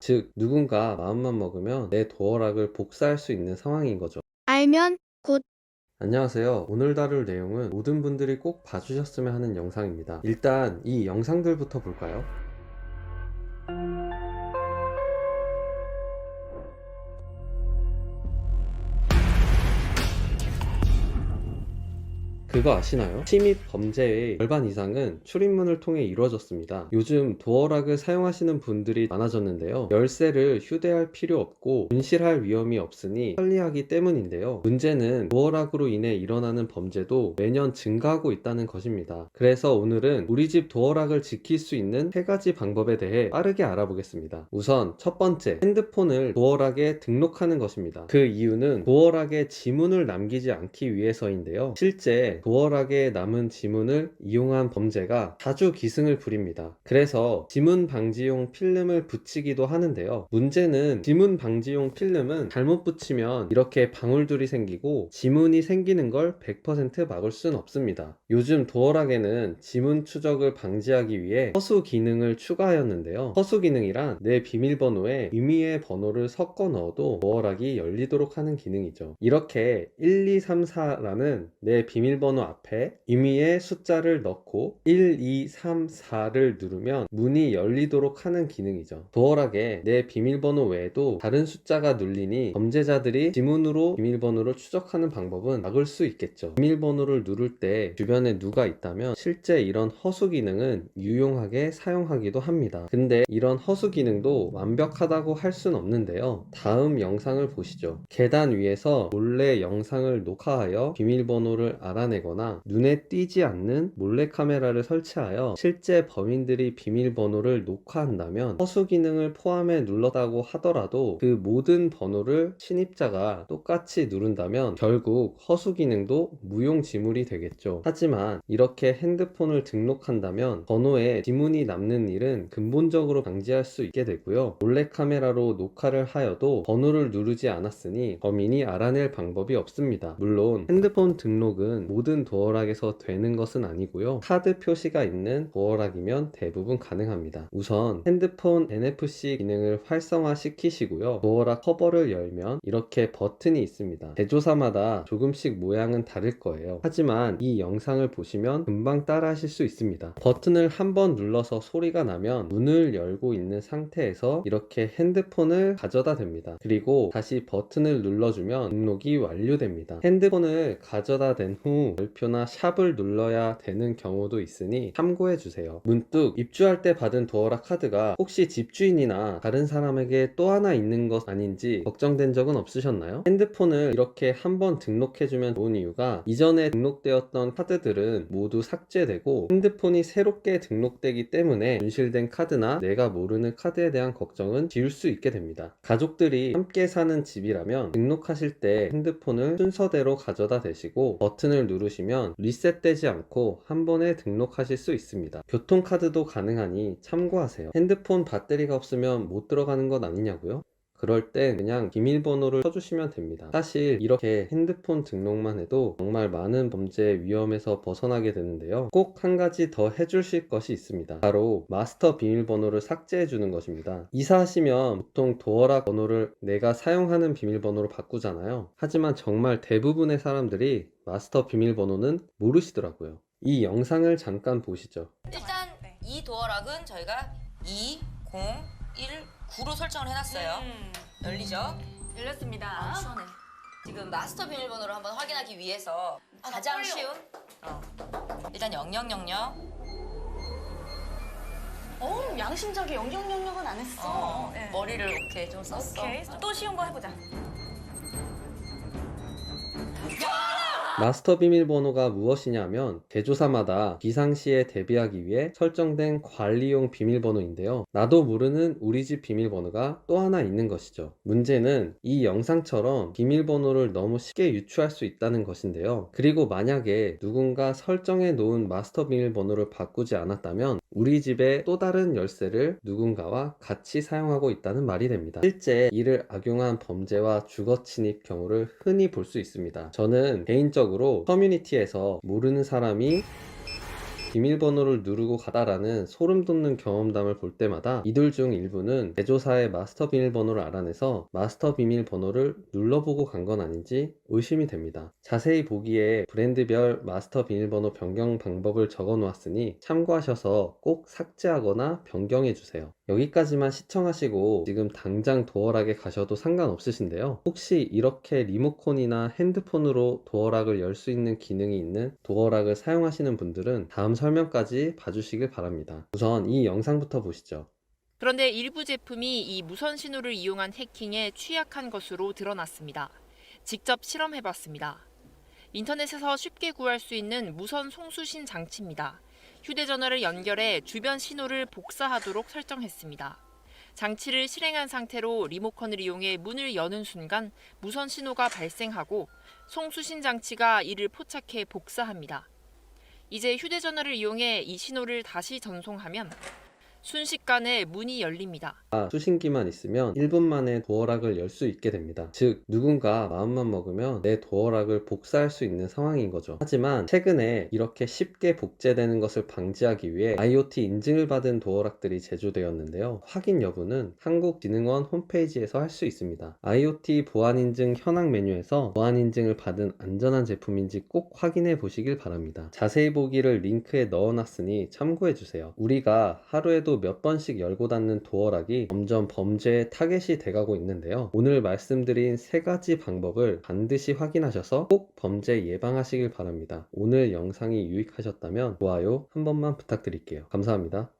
즉, 누군가 마음만 먹으면 내 도어락을 복사할 수 있는 상황인 거죠. 알면 곧 안녕하세요. 오늘 다룰 내용은 모든 분들이 꼭 봐주셨으면 하는 영상입니다. 일단 이 영상들부터 볼까요? 그거 아시나요? 침입 범죄의 절반 이상은 출입문을 통해 이루어졌습니다. 요즘 도어락을 사용하시는 분들이 많아졌는데요. 열쇠를 휴대할 필요 없고 분실할 위험이 없으니 편리하기 때문인데요. 문제는 도어락으로 인해 일어나는 범죄도 매년 증가하고 있다는 것입니다. 그래서 오늘은 우리 집 도어락을 지킬 수 있는 세 가지 방법에 대해 빠르게 알아보겠습니다. 우선 첫 번째, 핸드폰을 도어락에 등록하는 것입니다. 그 이유는 도어락에 지문을 남기지 않기 위해서인데요. 실제 도어락에 남은 지문을 이용한 범죄가 자주 기승을 부립니다. 그래서 지문 방지용 필름을 붙이기도 하는데요. 문제는 지문 방지용 필름은 잘못 붙이면 이렇게 방울들이 생기고 지문이 생기는 걸 100% 막을 순 없습니다. 요즘 도어락에는 지문 추적을 방지하기 위해 허수 기능을 추가하였는데요. 허수 기능이란 내 비밀번호에 의미의 번호를 섞어 넣어도 도어락이 열리도록 하는 기능이죠. 이렇게 1, 2, 3, 4라는 내 비밀번호 앞에 의미의 숫자를 넣고 1, 2, 3, 4를 누르면 문이 열리도록 하는 기능이죠. 도어락에 내 비밀번호 외에도 다른 숫자가 눌리니 범죄자들이 지문으로 비밀번호를 추적하는 방법은 막을 수 있겠죠. 비밀번호를 누를 때 주변에 누가 있다면 실제 이런 허수 기능은 유용하게 사용하기도 합니다. 근데 이런 허수 기능도 완벽하다고 할 순 없는데요. 다음 영상을 보시죠. 계단 위에서 몰래 영상을 녹화하여 비밀번호를 알아내 거나 눈에 띄지 않는 몰래카메라를 설치하여 실제 범인들이 비밀번호를 녹화한다면 허수 기능을 포함해 눌렀다고 하더라도 그 모든 번호를 침입자가 똑같이 누른다면 결국 허수 기능도 무용 지물이 되겠죠. 하지만 이렇게 핸드폰을 등록한다면 번호에 지문이 남는 일은 근본적으로 방지할 수 있게 되고요. 몰래카메라로 녹화를 하여도 번호를 누르지 않았으니 범인이 알아낼 방법이 없습니다. 물론 핸드폰 등록은 모든 도어락에서 되는 것은 아니고요. 카드 표시가 있는 도어락이면 대부분 가능합니다. 우선 핸드폰 NFC 기능을 활성화 시키시고요. 도어락 커버를 열면 이렇게 버튼이 있습니다. 제조사마다 조금씩 모양은 다를 거예요. 하지만 이 영상을 보시면 금방 따라 하실 수 있습니다. 버튼을 한번 눌러서 소리가 나면 문을 열고 있는 상태에서 이렇게 핸드폰을 가져다 댑니다. 그리고 다시 버튼을 눌러주면 등록이 완료됩니다. 핸드폰을 가져다 댄 후 별표나 샵을 눌러야 되는 경우도 있으니 참고해 주세요. 문득 입주할 때 받은 도어락 카드가 혹시 집주인이나 다른 사람에게 또 하나 있는 것 아닌지 걱정된 적은 없으셨나요? 핸드폰을 이렇게 한번 등록해주면 좋은 이유가 이전에 등록되었던 카드들은 모두 삭제되고 핸드폰이 새롭게 등록되기 때문에 분실된 카드나 내가 모르는 카드에 대한 걱정은 지울 수 있게 됩니다. 가족들이 함께 사는 집이라면 등록하실 때 핸드폰을 순서대로 가져다 대시고 버튼을 누르 시면 리셋되지 않고 한 번에 등록하실 수 있습니다. 교통카드도 가능하니 참고하세요. 핸드폰 배터리가 없으면 못 들어가는 것 아니냐고요? 그럴 땐 그냥 비밀번호를 쳐주시면 됩니다. 사실 이렇게 핸드폰 등록만 해도 정말 많은 범죄 위험에서 벗어나게 되는데요. 꼭 한 가지 더 해주실 것이 있습니다. 바로 마스터 비밀번호를 삭제해 주는 것입니다. 이사하시면 보통 도어락 번호를 내가 사용하는 비밀번호로 바꾸잖아요. 하지만 정말 대부분의 사람들이 마스터 비밀번호는 모르시더라고요. 이 영상을 잠깐 보시죠. 일단 이 도어락은 저희가 2, 0, 1, 9로 설정을 해놨어요. 음, 열리죠? 열렸습니다. 아, 시원해. 지금 마스터 비밀번호를 한번 확인하기 위해서 가장 떨려. 쉬운 어. 일단 0000 어, 양심적인 영영영영은 안 했어. 어, 네. 머리를 오케이 좀 썼어. 오케이. 또 쉬운 거 해보자. 마스터 비밀번호가 무엇이냐면 제조사마다 비상시에 대비하기 위해 설정된 관리용 비밀번호인데요. 나도 모르는 우리 집 비밀번호가 또 하나 있는 것이죠. 문제는 이 영상처럼 비밀번호를 너무 쉽게 유추할 수 있다는 것인데요. 그리고 만약에 누군가 설정해 놓은 마스터 비밀번호를 바꾸지 않았다면 우리 집에 또 다른 열쇠를 누군가와 같이 사용하고 있다는 말이 됩니다. 실제 이를 악용한 범죄와 주거 침입 경우를 흔히 볼 수 있습니다. 저는 개인적으로 커뮤니티에서 모르는 사람이 비밀번호를 누르고 가다라는 소름 돋는 경험담을 볼 때마다 이들 중 일부는 제조사의 마스터 비밀번호를 알아내서 마스터 비밀번호를 눌러보고 간 건 아닌지 의심이 됩니다. 자세히 보기에 브랜드별 마스터 비밀번호 변경 방법을 적어 놓았으니 참고하셔서 꼭 삭제하거나 변경해 주세요. 여기까지만 시청하시고 지금 당장 도어락에 가셔도 상관없으신데요. 혹시 이렇게 리모컨이나 핸드폰으로 도어락을 열 수 있는 기능이 있는 도어락을 사용하시는 분들은 다음 설명까지 봐주시길 바랍니다. 우선 이 영상부터 보시죠. 그런데 일부 제품이 이 무선 신호를 이용한 해킹에 취약한 것으로 드러났습니다. 직접 실험해봤습니다. 인터넷에서 쉽게 구할 수 있는 무선 송수신 장치입니다. 휴대전화를 연결해 주변 신호를 복사하도록 설정했습니다. 장치를 실행한 상태로 리모컨을 이용해 문을 여는 순간 무선 신호가 발생하고 송수신 장치가 이를 포착해 복사합니다. 이제 휴대전화를 이용해 이 신호를 다시 전송하면 순식간에 문이 열립니다. 아, 수신기만 있으면 1분 만에 도어락을 열 수 있게 됩니다. 즉, 누군가 마음만 먹으면 내 도어락을 복사할 수 있는 상황인 거죠. 하지만 최근에 이렇게 쉽게 복제되는 것을 방지하기 위해 IoT 인증을 받은 도어락들이 제조되었는데요. 확인 여부는 한국진흥원 홈페이지에서 할 수 있습니다. IoT 보안 인증 현황 메뉴에서 보안 인증을 받은 안전한 제품인지 꼭 확인해 보시길 바랍니다. 자세히 보기를 링크에 넣어놨으니 참고해 주세요. 우리가 하루에도 몇 번씩 열고 닫는 도어락이 점점 범죄의 타겟이 돼가고 있는데요. 오늘 말씀드린 세 가지 방법을 반드시 확인하셔서 꼭 범죄 예방하시길 바랍니다. 오늘 영상이 유익하셨다면 좋아요 한 번만 부탁드릴게요. 감사합니다.